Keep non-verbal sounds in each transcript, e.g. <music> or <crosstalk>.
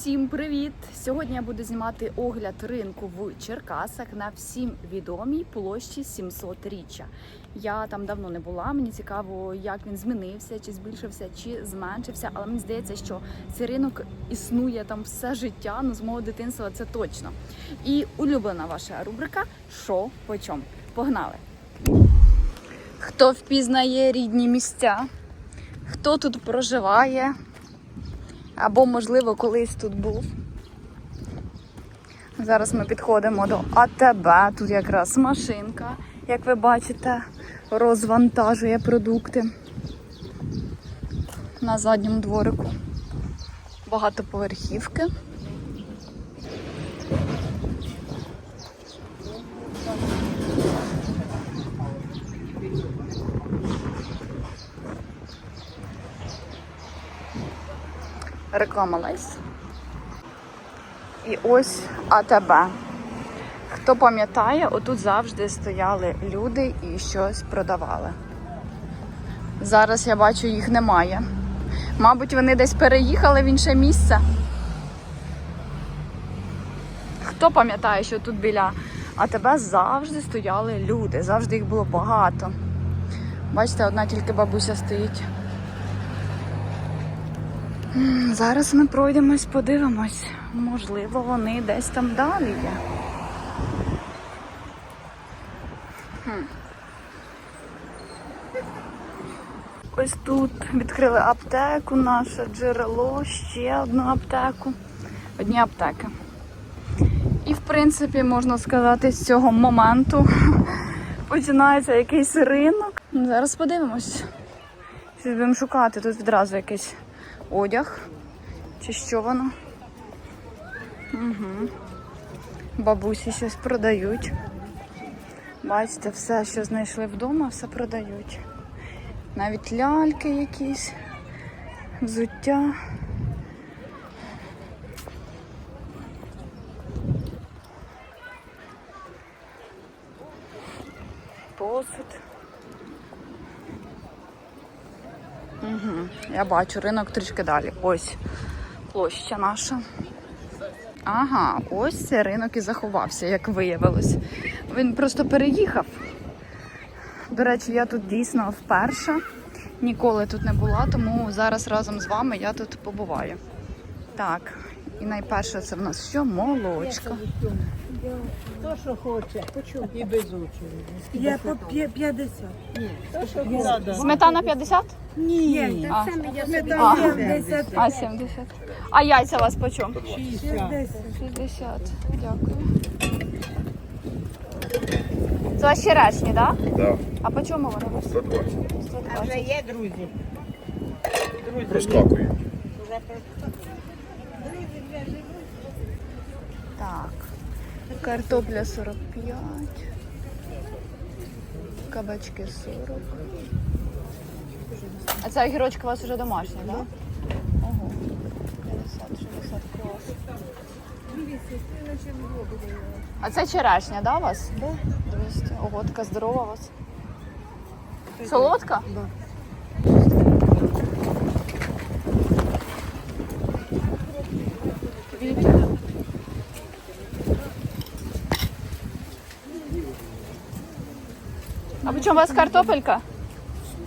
Всім привіт! Сьогодні я буду знімати огляд ринку в Черкасах на всім відомій площі 700 річчя. Я там давно не була. Мені цікаво, як він змінився, чи збільшився, чи зменшився. Але мені здається, що цей ринок існує там все життя. Ну з мого дитинства це точно. І улюблена ваша рубрика Що по чому? Погнали! Хто впізнає рідні місця? Хто тут проживає? Або, можливо, колись тут був. Зараз ми підходимо до АТБ. Тут якраз машинка, як ви бачите, розвантажує продукти на задньому дворику. Багатоповерхівки. Реклама Лейс. І ось АТБ. Хто пам'ятає, отут завжди стояли люди і щось продавали. Зараз я бачу, їх немає. Мабуть, вони десь переїхали в інше місце. Хто пам'ятає, що тут біля АТБ завжди стояли люди, завжди їх було багато. Бачите, одна тільки бабуся стоїть. Зараз ми пройдемось, подивимось. Можливо, вони десь там далі є. Хм. Ось тут відкрили аптеку, наше джерело, ще одну аптеку. Одні аптеки. І, в принципі, можна сказати, з цього моменту <laughs> починається якийсь ринок. Зараз подивимось. Щось будемо шукати. Тут відразу якийсь одяг. Чи що воно? Угу. Бабусі щось продають. Бачите, все, що знайшли вдома, все продають. Навіть ляльки якісь, взуття. Посуд. Угу. Я бачу ринок трішки далі. Ось площа наша. Ага, ось цей ринок і заховався, як виявилось. Він просто переїхав. До речі, я тут дійсно вперше. Ніколи тут не була, тому зараз разом з вами я тут побуваю. Так, і найперше це в нас що? Молочка. Хто що хоче, і без очереди. Я по п'я- 50. Хто що хоче. Сметана 50? Ні, А, сметана А. 70. а 70. А яйця у вас по чому? 60. 60. Дякую. Це ваші черешні, так? Да? Да, А по чому вони у вас? 120. А вже є друзі. Друзі, Проскакує. вже просто. Так. Картопля 45. Кабачки 40. А ця огірочка у вас вже домашня, так? Да? Ого. 50, 60 клас. А це черешня, да, у вас? Да. 200. Ого, така здорова у вас. Солодка? Да. А по чому у вас картопелька?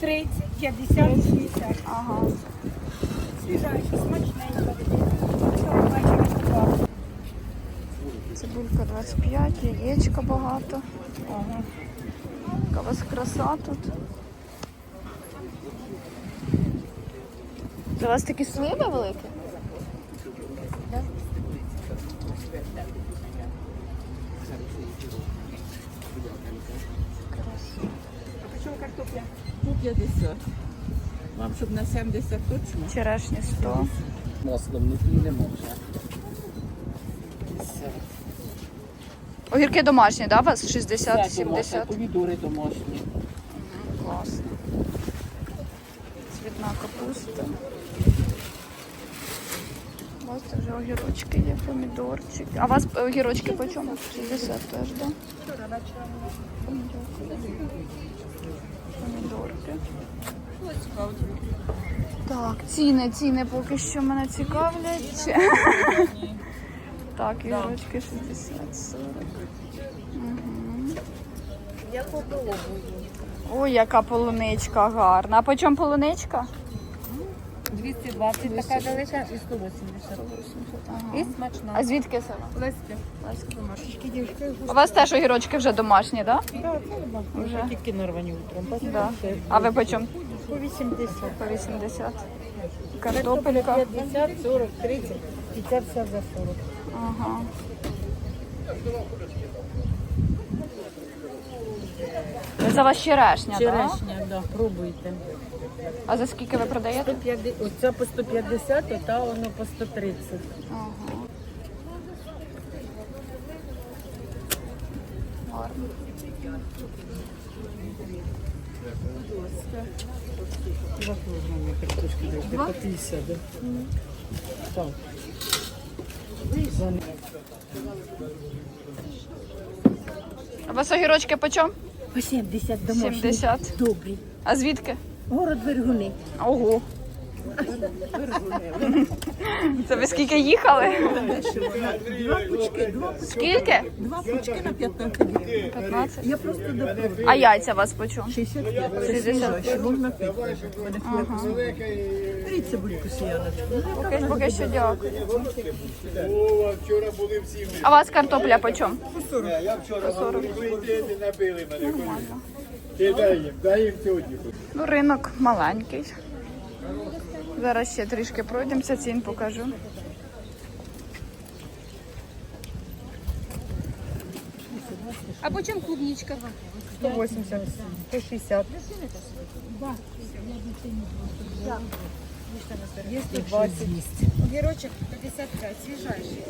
30, 50, 60. Ага. Свіжайше, смачненько. Цибулька 25, яєчка багато. Ого. Яка у вас краса тут. Це у вас такі сливи великі? Да? Чому картопля? По 50. Вам щоб на 70 точно? Черешні 100. Маслом внутрі не можна. Огірки домашні, да, у вас Все 60-70? домашнє, помідори домашні. Класно. Цвітна капуста. У вас вже огірочки є, помідорчики. А у вас огірочки по чому? 60 теж, так? Да? Помідорки. Так, ціни, ціни поки що мене цікавлять. <laughs> Так, ігрочки 60, 40. Угу. Я попробую. Ой, яка полуничка гарна. А по чому полуничка? 220 така велика і 180. Ага. І смачна. А звідки це? Леськи. У вас теж огірочки вже домашні, так? Так, це Вже. тільки нарвані утром. Да? Да. А ви по чому? По 80. По 80. Картопелька. 50, 40, 30. І це все за 40. Ага. Це за вас черешня, так? Черешня, да, пробуйте. А за скільки ви продаєте? 150, оця по 150, а та воно по 130. Ага. Гарно. Два кілограми картошки дайте, по 50, да? Так. За А у вас огірочки по чому? По 70 домашніх. 70. Добрий. А звідки? Город Вергуни. Ого. Це ви скільки їхали? Два пучки, два, Скільки? два пучки на 15 гривень. 15. Я просто допробую. А яйця вас по чому? 65. Це 60. можна пити. Ага. Беріть цибульку сіяночку. Поки, поки що дякую. О, вчора були всі ми. А у вас картопля по чому? Я вчора були йти, не набили мене. Ну, ринок маленький. Зараз ще трішки пройдемося, цін покажу. А по чому клубничка? 180, 160. Є 120. Огірочок 55, свіжайший.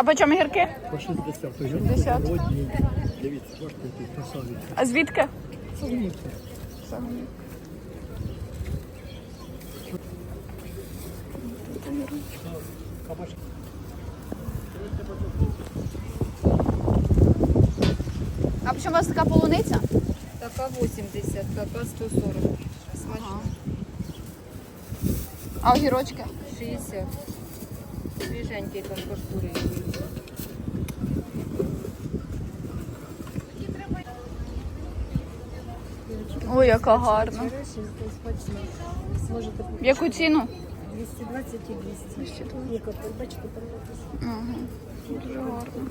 А по чому гірки? По 60. 60. Дивіться, бачите, які красаві. А звідки? А по чому у вас така полуниця? Така 80, така 140. Смачна. А огірочки? 60. Свіженький там картури. Ой, яка гарна. В яку ціну? 220 і 200. Є бачите, Ага. Дуже гарно.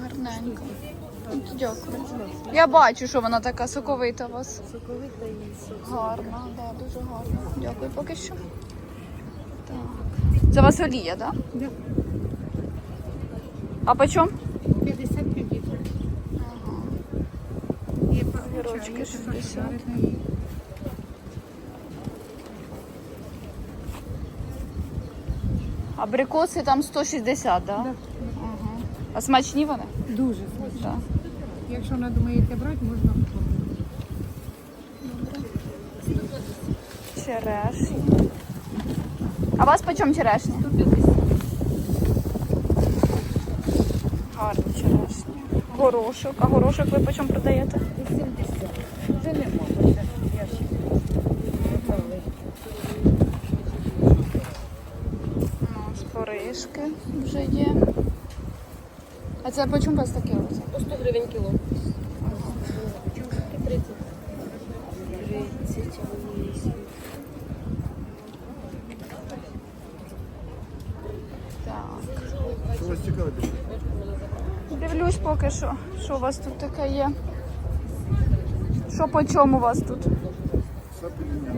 Гарненько. Дякую. Я бачу, що вона така соковита у вас. соковита і сок. Гарна, да, дуже гарна. Дякую поки що. Так. Це у вас олія, так? Да? Да. А по чому? 55 літрів. Ага. Є Огірочки 60. Абрикоси там 160, да? Ага. А смачні вони? Дуже смачно. Так. Якщо надумаєте брати, можна Черешні. А у вас по чому черешні? Гарні черешні. Горошок. А горошок ви по чому продаєте? 80. Вже нема, це Ну, споришки вже є. А це по чому вас таке? оце? По 100 гривень кіло. 30. 30. Так. Що вас цікавить? Дивлюсь поки що, що у вас тут таке є. Що по чому у вас тут? <laughs> Все підняв.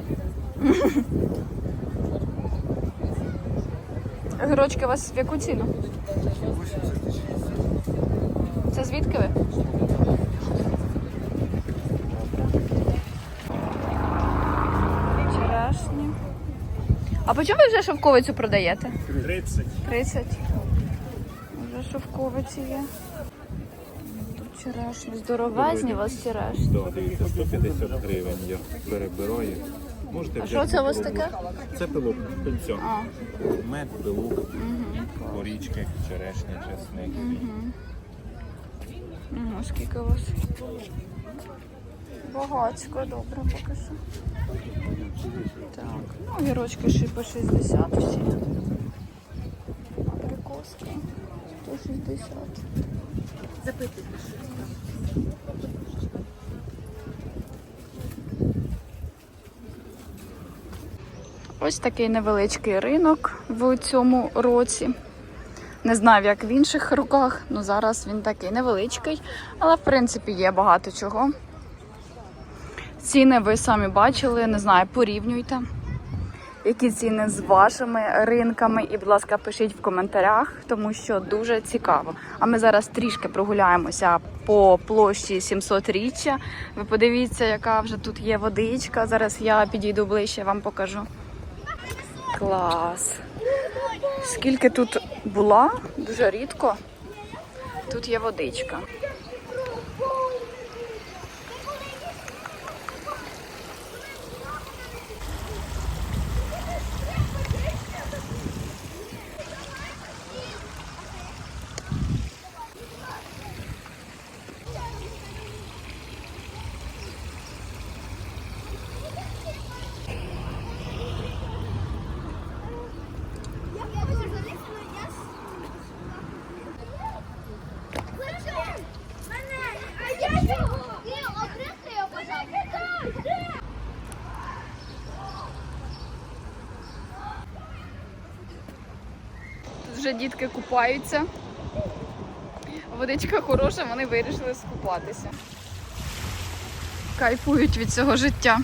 Огірочки у вас в яку ціну? Це звідки ви? Черешні. А по чому ви вже шовковицю продаєте? 30. 30. Вже шовковиці є. Тут. Здоровезні у вас черешні. Да, дивіться, 150 гривень є перебирає. Можете А взяти що це у вас пилок. таке? Це пилок пильця. А, Мед, пилок, горічки, черешня, чесник. Угу, скільки у вас? Багацько, добре, поки що. Так, ну, огірочки ще по 60 всі. Абрикоски 160. Запитуйте Ось такий невеличкий ринок в цьому році. Не знаю, як в інших роках, але зараз він такий невеличкий, але в принципі є багато чого. Ціни ви самі бачили, не знаю, порівнюйте. Які ціни з вашими ринками, і, будь ласка, пишіть в коментарях, тому що дуже цікаво. А ми зараз трішки прогуляємося по площі 700 річчя. Ви подивіться, яка вже тут є водичка. Зараз я підійду ближче, вам покажу. Клас. Скільки тут була, дуже рідко. Тут є водичка. Вже дітки купаються. Водичка хороша, вони вирішили скупатися. Кайфують від цього життя.